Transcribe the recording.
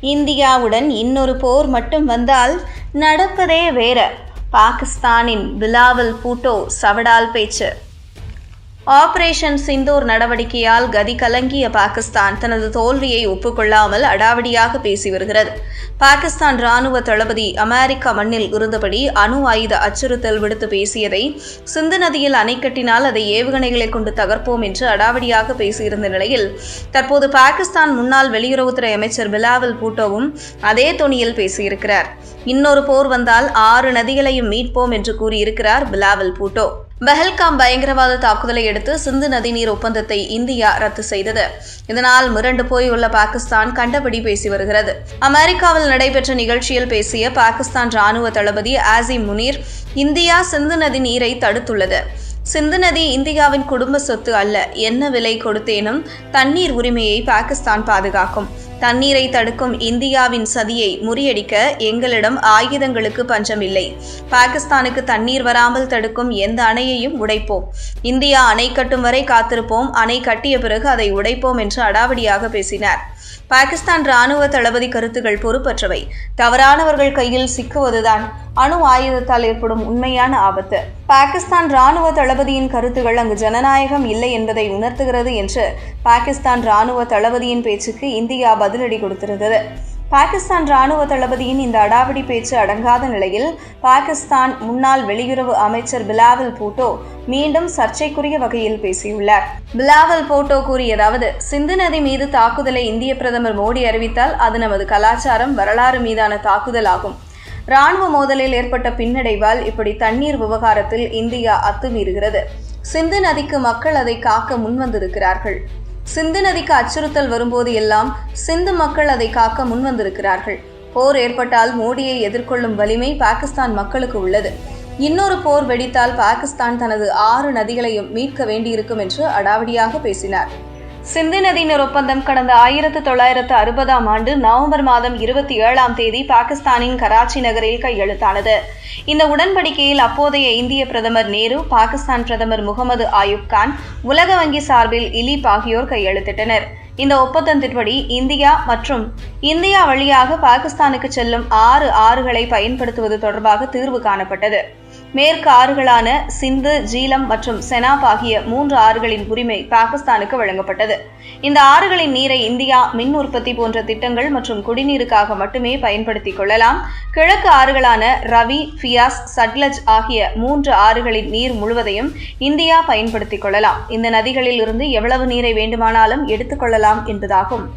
இந்தியாவுடன் இன்னொரு போர் மட்டும் வந்தால் நடப்பதே வேற. பாகிஸ்தானின் பிலாவல் பூட்டோ சவடால் பேச்சு. ஆபரேஷன் சிந்தூர் நடவடிக்கையால் கதி கலங்கிய பாகிஸ்தான் தனது தோல்வியை ஒப்புக்கொள்ளாமல் அடாவடியாக பேசி வருகிறது. பாகிஸ்தான் ராணுவ தளபதி அமெரிக்க மண்ணில் இருந்தபடி அணு ஆயுத அச்சுறுத்தல் விடுத்து பேசியதை சிந்து நதியில் அணை கட்டினால் அதை ஏவுகணைகளை கொண்டு தகர்ப்போம் என்று அடாவடியாக பேசியிருந்த நிலையில் தற்போது பாகிஸ்தான் முன்னாள் வெளியுறவுத்துறை அமைச்சர் பிலாவல் பூட்டோவும் அதே துணியில் பேசியிருக்கிறார். இன்னொரு போர் வந்தால் ஆறு நதிகளையும் மீட்போம் என்று கூறியிருக்கிறார் பிலாவல் பூட்டோ. பஹல்காம் பயங்கரவாத தாக்குதலை அடுத்து சிந்து நதிநீர் ஒப்பந்தத்தை இந்தியா ரத்து செய்தது. இதனால் மிரண்டு போய் உள்ள பாகிஸ்தான் கண்டபடி பேசி வருகிறது. அமெரிக்காவில் நடைபெற்ற நிகழ்ச்சியில் பேசிய பாகிஸ்தான் ராணுவ தளபதி ஆசிம் முனீர் இந்தியா சிந்து நதி நீரை தடுத்துள்ளது. சிந்து நதி இந்தியாவின் குடும்ப சொத்து அல்ல. என்ன விலை கொடுத்தேனும் தண்ணீர் உரிமையை பாகிஸ்தான் பாதுகாக்கும். தண்ணீரை தடுக்கும் இந்தியாவின் சதியை முறியடிக்க எங்களிடம் ஆயுதங்களுக்கு பஞ்சம் இல்லை பாகிஸ்தானுக்கு தண்ணீர் வராமல் தடுக்கும் எந்த அணையையும் உடைப்போம். இந்தியா அணை கட்டும் வரை காத்திருப்போம். அணை கட்டிய பிறகு அதை உடைப்போம் என்று அடாவடியாக பேசினார். பாகிஸ்தான் ராணுவ தளபதி கருத்துகள் பொறுப்பற்றவை. தவறானவர்கள் கையில் சிக்குவதுதான். அணு ஆயுதத்தால் ஏற்படும் உண்மையான ஆபத்து. பாகிஸ்தான் ராணுவ தளபதியின் கருத்துகள் அங்கு ஜனநாயகம் இல்லை என்பதை உணர்த்துகிறது என்று பாகிஸ்தான் ராணுவ தளபதியின் பேச்சுக்கு இந்தியா பதிலடி கொடுத்திருந்தது. பாகிஸ்தான் ராணுவ தளபதியின் இந்த அடாவடி பேச்சு அடங்காத நிலையில் பாகிஸ்தான் முன்னாள் வெளியுறவு அமைச்சர் பிலாவல் பூட்டோ மீண்டும் சர்ச்சைக்குரிய வகையில் பேசியுள்ளார். பிலாவல் போட்டோ கூறியதாவது சிந்து நதி மீது தாக்குதலை இந்திய பிரதமர் மோடி அறிவித்தால் அது நமது கலாச்சாரம் வரலாறு மீதான தாக்குதல் ஆகும் ராணுவ மோதலில் ஏற்பட்ட பின்னடைவால் இப்படி தண்ணீர் விவகாரத்தில் இந்தியா அத்துமீறுகிறது. சிந்து நதிக்கு மக்கள் அதை காக்க முன்வந்திருக்கிறார்கள். சிந்து நதிக்கு அச்சுறுத்தல் வரும்போது எல்லாம் சிந்து மக்கள் அதை காக்க முன்வந்திருக்கிறார்கள். போர் ஏற்பட்டால் மோடியை எதிர்கொள்ளும் வலிமை பாகிஸ்தான் மக்களுக்கு உள்ளது. இன்னொரு போர் வெடித்தால் பாகிஸ்தான் தனது ஆறு நதிகளையும் மீட்க வேண்டியிருக்கும் என்று அடாவடியாக பேசினார். சிந்து நதியினர் ஒப்பந்தம் கடந்த ஆயிரத்து தொள்ளாயிரத்து அறுபதாம் ஆண்டு நவம்பர் மாதம் இருபத்தி ஏழாம் தேதி பாகிஸ்தானின் கராச்சி நகரில் கையெழுத்தானது. இந்த உடன்படிக்கையில் அப்போதைய இந்திய பிரதமர் நேரு பாகிஸ்தான் பிரதமர் முகமது ஆயுப் கான் உலக வங்கி சார்பில் இலீப் ஆகியோர் கையெழுத்திட்டனர். இந்த ஒப்பந்தத்தின்படி இந்தியா மற்றும் இந்தியா வழியாக பாகிஸ்தானுக்கு செல்லும் ஆறு ஆறுகளை பயன்படுத்துவது தொடர்பாக தீர்வு காணப்பட்டது. மேற்கு ஆறுகளான சிந்து ஜீலம் மற்றும் செனாப் ஆகிய மூன்று ஆறுகளின் உரிமை பாகிஸ்தானுக்கு வழங்கப்பட்டது. இந்த ஆறுகளின் நீரை இந்தியா மின் உற்பத்தி போன்ற திட்டங்கள் மற்றும் குடிநீருக்காக மட்டுமே பயன்படுத்திக் கொள்ளலாம். கிழக்கு ஆறுகளான ரவி ஃபியாஸ் சட்லஜ் ஆகிய மூன்று ஆறுகளின் நீர் முழுவதையும் இந்தியா பயன்படுத்திக் கொள்ளலாம். இந்த நதிகளில் இருந்து எவ்வளவு நீரை வேண்டுமானாலும் எடுத்துக்கொள்ளலாம் என்பதாகும்.